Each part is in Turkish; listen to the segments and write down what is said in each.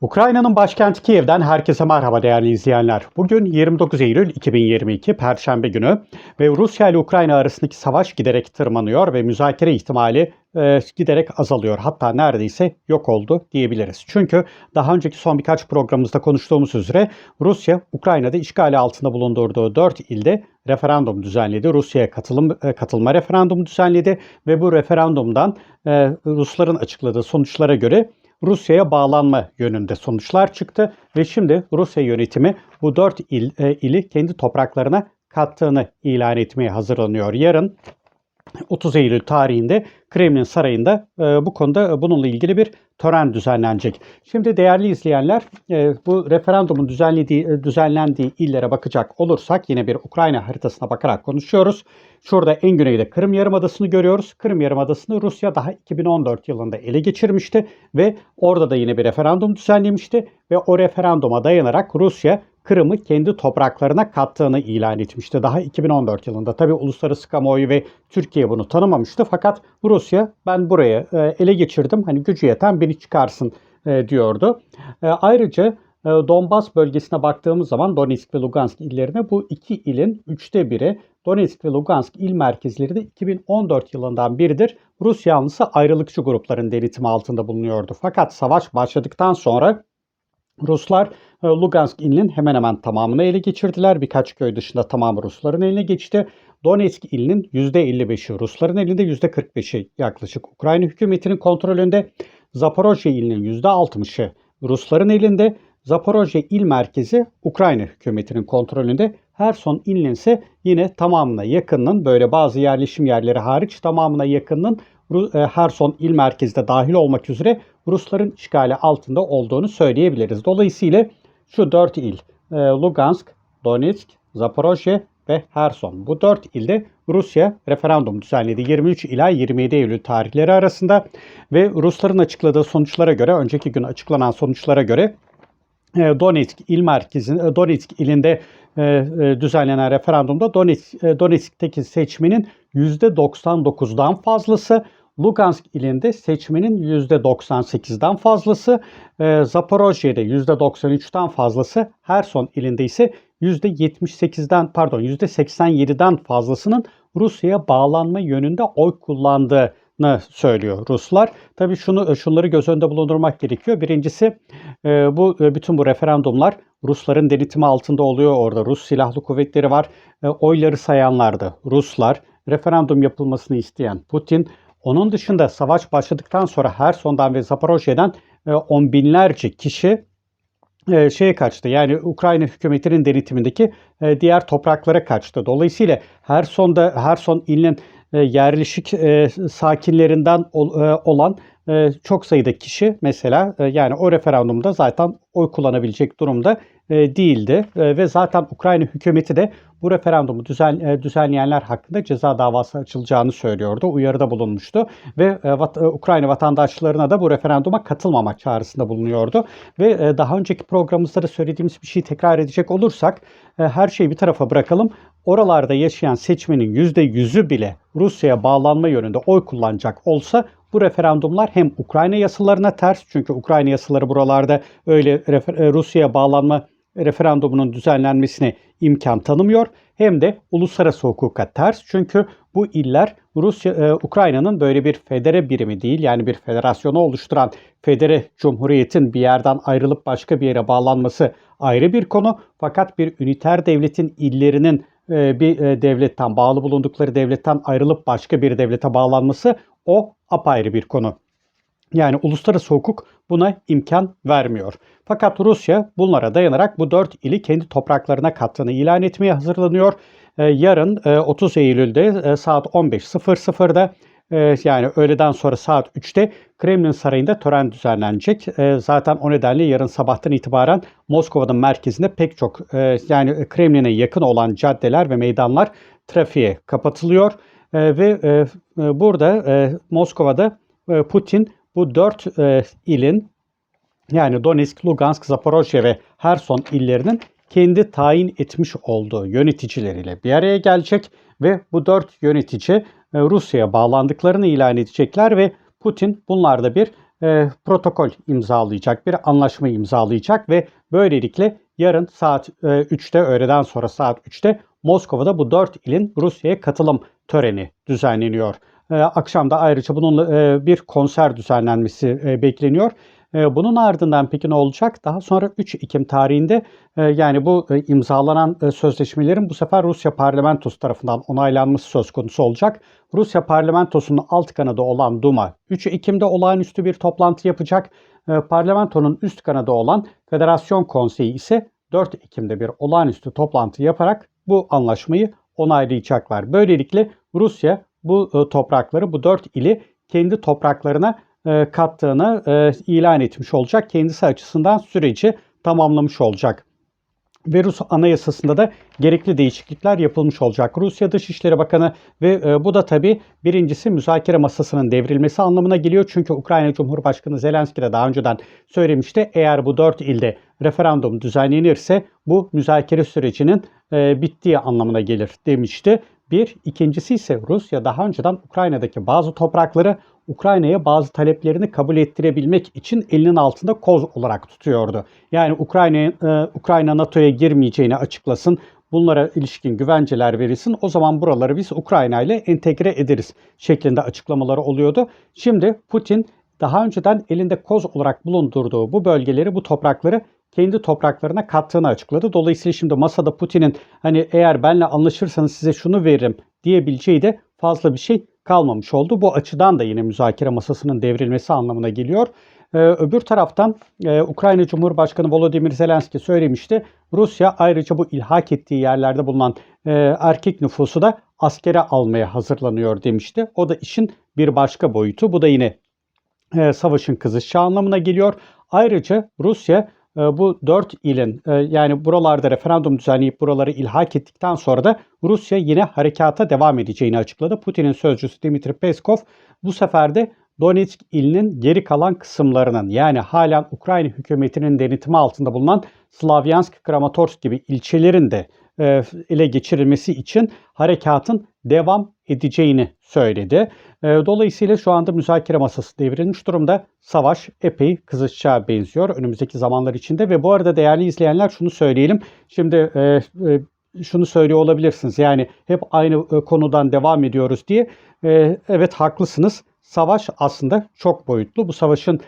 Ukrayna'nın başkenti Kiev'den herkese merhaba değerli izleyenler. Bugün 29 Eylül 2022 Perşembe günü ve Rusya ile Ukrayna arasındaki savaş giderek tırmanıyor ve müzakere ihtimali e, giderek azalıyor. Hatta neredeyse yok oldu diyebiliriz. Çünkü daha önceki son birkaç programımızda konuştuğumuz üzere Rusya Ukrayna'da işgali altında bulundurduğu 4 ilde referandum düzenledi. Rusya'ya katılım e, katılma referandumu düzenledi ve bu referandumdan e, Rusların açıkladığı sonuçlara göre Rusya'ya bağlanma yönünde sonuçlar çıktı ve şimdi Rusya yönetimi bu dört il, e, ili kendi topraklarına kattığını ilan etmeye hazırlanıyor. Yarın 30 Eylül tarihinde Kremlin Sarayı'nda e, bu konuda bununla ilgili bir tören düzenlenecek. Şimdi değerli izleyenler e, bu referandumun düzenlediği, e, düzenlendiği illere bakacak olursak yine bir Ukrayna haritasına bakarak konuşuyoruz. Şurada en güneyde Kırım Yarımadası'nı görüyoruz. Kırım Yarımadası'nı Rusya daha 2014 yılında ele geçirmişti ve orada da yine bir referandum düzenlemişti ve o referanduma dayanarak Rusya Kırım'ı kendi topraklarına kattığını ilan etmişti. Daha 2014 yılında. Tabi uluslararası kamuoyu ve Türkiye bunu tanımamıştı. Fakat Rusya ben buraya e, ele geçirdim. Hani gücü yeten beni çıkarsın e, diyordu. E, ayrıca Donbas bölgesine baktığımız zaman Donetsk ve Lugansk illerine bu iki ilin üçte biri Donetsk ve Lugansk il merkezleri de 2014 yılından biridir Rus yanlısı ayrılıkçı grupların denetimi altında bulunuyordu. Fakat savaş başladıktan sonra Ruslar e, Lugansk ilinin hemen hemen tamamını ele geçirdiler. Birkaç köy dışında tamamı Rusların eline geçti. Donetsk ilinin %55'i Rusların elinde, %45'i yaklaşık Ukrayna hükümetinin kontrolünde. Zaporojye ilinin %60'ı Rusların elinde. Zaporojye il merkezi Ukrayna hükümetinin kontrolünde. Herson ilinin ise yine tamamına yakınının böyle bazı yerleşim yerleri hariç tamamına yakınının Herson il merkezde dahil olmak üzere Rusların işgali altında olduğunu söyleyebiliriz. Dolayısıyla şu dört il e, Lugansk, Donetsk, Zaporojye ve Herson. Bu dört ilde Rusya referandum düzenledi 23 ila 27 Eylül tarihleri arasında ve Rusların açıkladığı sonuçlara göre önceki gün açıklanan sonuçlara göre e, Donetsk il merkezin Donetsk ilinde düzenlenen referandumda Donetsk, Donetsk'teki seçmenin %99'dan fazlası Lugansk ilinde seçmenin %98'den fazlası, e, Zaporojye'de %93'ten fazlası, Herson ilinde ise %78'den pardon %87'den fazlasının Rusya'ya bağlanma yönünde oy kullandığını söylüyor Ruslar. Tabii şunu şunları göz önünde bulundurmak gerekiyor. Birincisi e, bu e, bütün bu referandumlar Rusların denetimi altında oluyor. Orada Rus silahlı kuvvetleri var. E, oyları sayanlar da Ruslar. Referandum yapılmasını isteyen Putin. Onun dışında savaş başladıktan sonra Herson'dan ve Zaporojye'den e, on binlerce kişi e, şeye kaçtı. Yani Ukrayna hükümetinin denetimindeki e, diğer topraklara kaçtı. Dolayısıyla Herson'da Herson ilinin e, yerleşik e, sakinlerinden ol, e, olan e, çok sayıda kişi mesela e, yani o referandumda zaten oy kullanabilecek durumda e, değildi e, ve zaten Ukrayna hükümeti de bu referandumu düzen, e, düzenleyenler hakkında ceza davası açılacağını söylüyordu. Uyarıda bulunmuştu ve e, vat, e, Ukrayna vatandaşlarına da bu referanduma katılmamak çağrısında bulunuyordu. Ve e, daha önceki programımızda da söylediğimiz bir şeyi tekrar edecek olursak e, her şeyi bir tarafa bırakalım. Oralarda yaşayan seçmenin %100'ü bile Rusya'ya bağlanma yönünde oy kullanacak olsa bu referandumlar hem Ukrayna yasalarına ters çünkü Ukrayna yasaları buralarda öyle e, Rusya'ya bağlanma referandumunun düzenlenmesine imkan tanımıyor hem de uluslararası hukuka ters. Çünkü bu iller Rusya e, Ukrayna'nın böyle bir federe birimi değil yani bir federasyonu oluşturan federe cumhuriyetin bir yerden ayrılıp başka bir yere bağlanması ayrı bir konu. Fakat bir üniter devletin illerinin bir e, devletten bağlı bulundukları devletten ayrılıp başka bir devlete bağlanması o apayrı bir konu. Yani uluslararası hukuk buna imkan vermiyor. Fakat Rusya bunlara dayanarak bu dört ili kendi topraklarına kattığını ilan etmeye hazırlanıyor. Ee, yarın 30 e, Eylül'de e, saat 15.00'da e, yani öğleden sonra saat 3'te Kremlin Sarayı'nda tören düzenlenecek. Zaten o nedenle yarın sabahtan itibaren Moskova'nın merkezinde pek çok yani Kremlin'e yakın olan caddeler ve meydanlar trafiğe kapatılıyor. Ve burada Moskova'da Putin bu dört e, ilin yani Donetsk, Lugansk, Zaporojye ve Herson illerinin kendi tayin etmiş olduğu yöneticileriyle bir araya gelecek ve bu dört yönetici e, Rusya'ya bağlandıklarını ilan edecekler ve Putin bunlarda bir e, protokol imzalayacak, bir anlaşma imzalayacak ve böylelikle yarın saat e, 3'te öğleden sonra saat 3'te Moskova'da bu dört ilin Rusya'ya katılım töreni düzenleniyor. E, akşam ayrıca bunun e, bir konser düzenlenmesi e, bekleniyor. E, bunun ardından peki ne olacak? Daha sonra 3 Ekim tarihinde e, yani bu e, imzalanan e, sözleşmelerin bu sefer Rusya parlamentosu tarafından onaylanması söz konusu olacak. Rusya parlamentosunun alt kanadı olan Duma 3 Ekim'de olağanüstü bir toplantı yapacak. Parlamentonun üst kanadı olan Federasyon Konseyi ise 4 Ekim'de bir olağanüstü toplantı yaparak bu anlaşmayı onaylayacaklar. Böylelikle Rusya bu toprakları, bu dört ili kendi topraklarına kattığını e, ilan etmiş olacak. Kendisi açısından süreci tamamlamış olacak. Ve Rus anayasasında da gerekli değişiklikler yapılmış olacak. Rusya Dışişleri Bakanı ve e, bu da tabii birincisi müzakere masasının devrilmesi anlamına geliyor. Çünkü Ukrayna Cumhurbaşkanı Zelenski de daha önceden söylemişti. Eğer bu dört ilde referandum düzenlenirse bu müzakere sürecinin e, bittiği anlamına gelir demişti. Bir, ikincisi ise Rusya daha önceden Ukrayna'daki bazı toprakları Ukrayna'ya bazı taleplerini kabul ettirebilmek için elinin altında koz olarak tutuyordu. Yani Ukrayna e, Ukrayna NATO'ya girmeyeceğini açıklasın, bunlara ilişkin güvenceler verilsin. O zaman buraları biz Ukrayna ile entegre ederiz şeklinde açıklamaları oluyordu. Şimdi Putin daha önceden elinde koz olarak bulundurduğu bu bölgeleri, bu toprakları kendi topraklarına kattığını açıkladı. Dolayısıyla şimdi masada Putin'in hani eğer benle anlaşırsanız size şunu veririm diyebileceği de fazla bir şey kalmamış oldu. Bu açıdan da yine müzakere masasının devrilmesi anlamına geliyor. Ee, öbür taraftan e, Ukrayna Cumhurbaşkanı Volodymyr Zelenski söylemişti. Rusya ayrıca bu ilhak ettiği yerlerde bulunan e, erkek nüfusu da askere almaya hazırlanıyor demişti. O da işin bir başka boyutu. Bu da yine e, savaşın kızışacağı anlamına geliyor. Ayrıca Rusya bu dört ilin e, yani buralarda referandum düzenleyip buraları ilhak ettikten sonra da Rusya yine harekata devam edeceğini açıkladı. Putin'in sözcüsü Dmitri Peskov bu sefer de Donetsk ilinin geri kalan kısımlarının yani halen Ukrayna hükümetinin denetimi altında bulunan Slavyansk, Kramatorsk gibi ilçelerin de e, ele geçirilmesi için harekatın devam edeceğini söyledi. E, dolayısıyla şu anda müzakere masası devrilmiş durumda. Savaş epey kızışacağı benziyor önümüzdeki zamanlar içinde ve bu arada değerli izleyenler şunu söyleyelim. Şimdi e, e, şunu söylüyor olabilirsiniz. Yani hep aynı e, konudan devam ediyoruz diye. Evet haklısınız. Savaş aslında çok boyutlu. Bu savaşın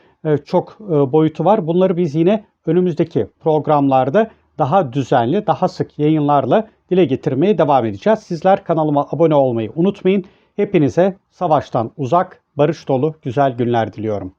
çok boyutu var. Bunları biz yine önümüzdeki programlarda daha düzenli, daha sık yayınlarla dile getirmeye devam edeceğiz. Sizler kanalıma abone olmayı unutmayın. Hepinize savaştan uzak, barış dolu güzel günler diliyorum.